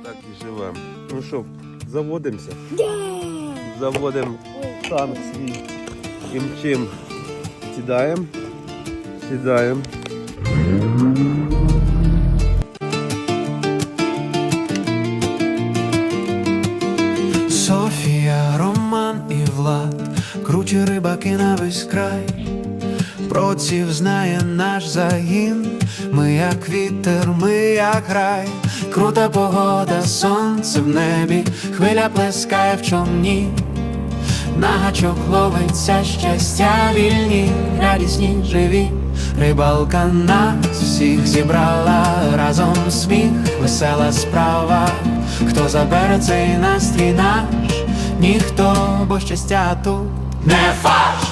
Отак і живемо. Ну що, заводимося? Заводимо танк свій. І мчим. Сідаємо. Сідаємо. Софія, Роман і Влад, круті рибаки на весь край. Проців знає наш загін, ми як вітер, ми як грай, крута погода, сонце в небі, хвиля плескає в човні, на гачок ловиться щастя вільні, радісні, живі. Рибалка нас всіх зібрала разом сміх, весела справа. Хто забере цей настрій наш, ніхто, бо щастя тут не фаш.